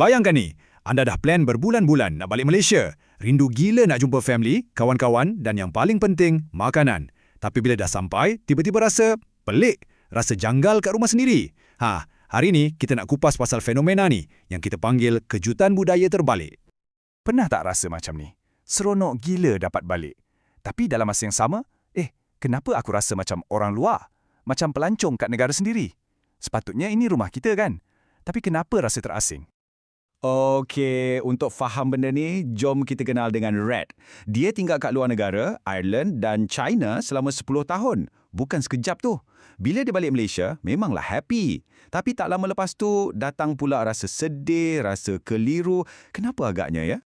Bayangkan ni, anda dah plan berbulan-bulan nak balik Malaysia. Rindu gila nak jumpa family, kawan-kawan dan yang paling penting, makanan. Tapi bila dah sampai, tiba-tiba rasa pelik, rasa janggal kat rumah sendiri. Ha, hari ni kita nak kupas pasal fenomena ni yang kita panggil kejutan budaya terbalik. Pernah tak rasa macam ni? Seronok gila dapat balik. Tapi dalam masa yang sama, eh, kenapa aku rasa macam orang luar? Macam pelancong kat negara sendiri? Sepatutnya ini rumah kita kan? Tapi kenapa rasa terasing? Okey, untuk faham benda ni, jom kita kenal dengan Red. Dia tinggal kat luar negara, Ireland dan China selama 10 tahun. Bukan sekejap tu. Bila dia balik Malaysia, memanglah happy. Tapi tak lama lepas tu, datang pula rasa sedih, rasa keliru. Kenapa agaknya ya?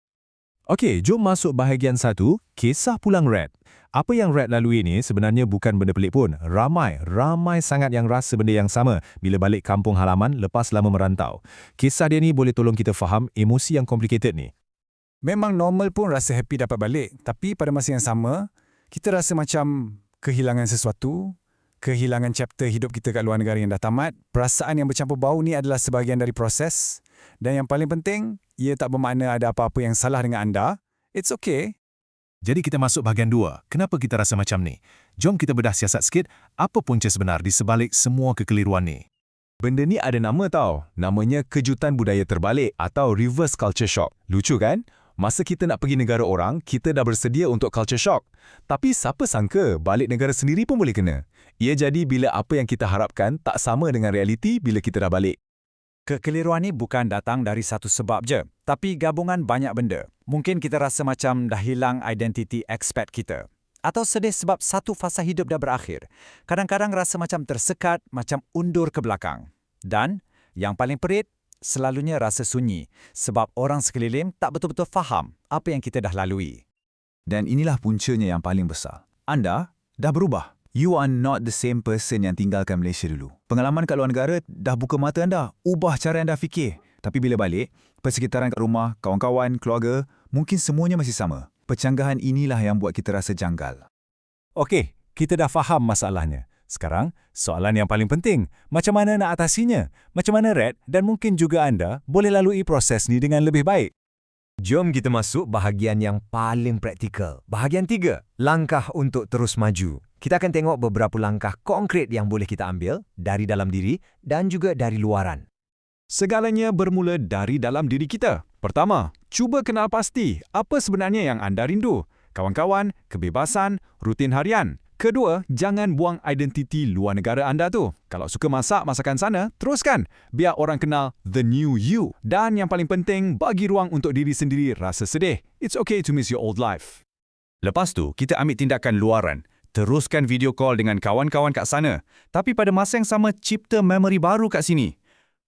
Okey, jom masuk bahagian satu, kisah pulang Red. Apa yang Red lalui ni sebenarnya bukan benda pelik pun. Ramai, ramai sangat yang rasa benda yang sama bila balik kampung halaman lepas lama merantau. Kisah dia ni boleh tolong kita faham emosi yang complicated ni. Memang normal pun rasa happy dapat balik. Tapi pada masa yang sama, kita rasa macam kehilangan sesuatu, kehilangan chapter hidup kita kat luar negara yang dah tamat. Perasaan yang bercampur bau ni adalah sebahagian dari proses. Dan yang paling penting, ia tak bermakna ada apa-apa yang salah dengan anda. It's okay. Jadi kita masuk bahagian dua. Kenapa kita rasa macam ni? Jom kita bedah siasat sikit apa punca sebenar di sebalik semua kekeliruan ni. Benda ni ada nama tau. Namanya kejutan budaya terbalik atau reverse culture shock. Lucu kan? Masa kita nak pergi negara orang, kita dah bersedia untuk culture shock. Tapi siapa sangka balik negara sendiri pun boleh kena. Ia jadi bila apa yang kita harapkan tak sama dengan realiti bila kita dah balik. Kekeliruan ni bukan datang dari satu sebab je, tapi gabungan banyak benda. Mungkin kita rasa macam dah hilang identiti expat kita. Atau sedih sebab satu fasa hidup dah berakhir. Kadang-kadang rasa macam tersekat, macam undur ke belakang. Dan, yang paling perit, selalunya rasa sunyi sebab orang sekeliling tak betul-betul faham apa yang kita dah lalui. Dan inilah puncanya yang paling besar. Anda dah berubah. You are not the same person yang tinggalkan Malaysia dulu. Pengalaman kat luar negara dah buka mata anda, ubah cara anda fikir. Tapi bila balik, persekitaran kat rumah, kawan-kawan, keluarga, mungkin semuanya masih sama. Pecanggahan inilah yang buat kita rasa janggal. Okey, kita dah faham masalahnya. Sekarang, soalan yang paling penting, macam mana nak atasinya? Macam mana Red dan mungkin juga anda boleh lalui proses ni dengan lebih baik? Jom kita masuk bahagian yang paling praktikal. Bahagian tiga, langkah untuk terus maju. Kita akan tengok beberapa langkah konkret yang boleh kita ambil dari dalam diri dan juga dari luaran. Segalanya bermula dari dalam diri kita. Pertama, cuba kenal pasti apa sebenarnya yang anda rindu. Kawan-kawan, kebebasan, rutin harian. Kedua, jangan buang identiti luar negara anda tu. Kalau suka masak masakan sana, teruskan. Biar orang kenal the new you. Dan yang paling penting, bagi ruang untuk diri sendiri rasa sedih. It's okay to miss your old life. Lepas tu, kita ambil tindakan luaran teruskan video call dengan kawan-kawan kat sana. Tapi pada masa yang sama, cipta memori baru kat sini.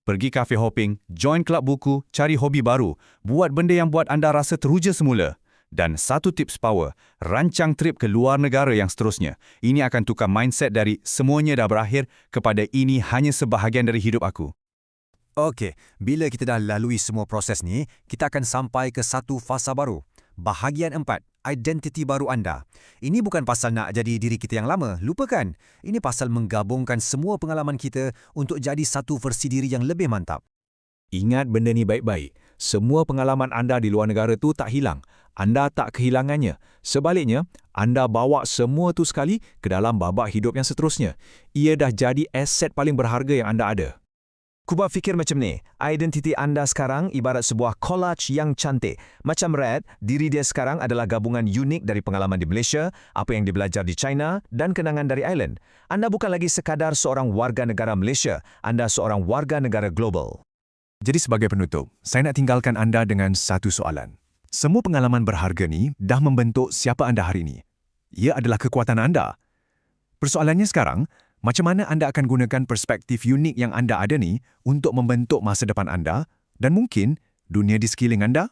Pergi kafe hopping, join kelab buku, cari hobi baru, buat benda yang buat anda rasa teruja semula. Dan satu tips power, rancang trip ke luar negara yang seterusnya. Ini akan tukar mindset dari semuanya dah berakhir kepada ini hanya sebahagian dari hidup aku. Okey, bila kita dah lalui semua proses ni, kita akan sampai ke satu fasa baru. Bahagian empat, identiti baru anda. Ini bukan pasal nak jadi diri kita yang lama, lupakan. Ini pasal menggabungkan semua pengalaman kita untuk jadi satu versi diri yang lebih mantap. Ingat benda ni baik-baik. Semua pengalaman anda di luar negara tu tak hilang. Anda tak kehilangannya. Sebaliknya, anda bawa semua tu sekali ke dalam babak hidup yang seterusnya. Ia dah jadi aset paling berharga yang anda ada. Kuba fikir macam ni, identiti anda sekarang ibarat sebuah collage yang cantik. Macam Red, diri dia sekarang adalah gabungan unik dari pengalaman di Malaysia, apa yang dia belajar di China dan kenangan dari Ireland. Anda bukan lagi sekadar seorang warga negara Malaysia, anda seorang warga negara global. Jadi sebagai penutup, saya nak tinggalkan anda dengan satu soalan. Semua pengalaman berharga ni dah membentuk siapa anda hari ini. Ia adalah kekuatan anda. Persoalannya sekarang, macam mana anda akan gunakan perspektif unik yang anda ada ni untuk membentuk masa depan anda dan mungkin dunia di sekeliling anda?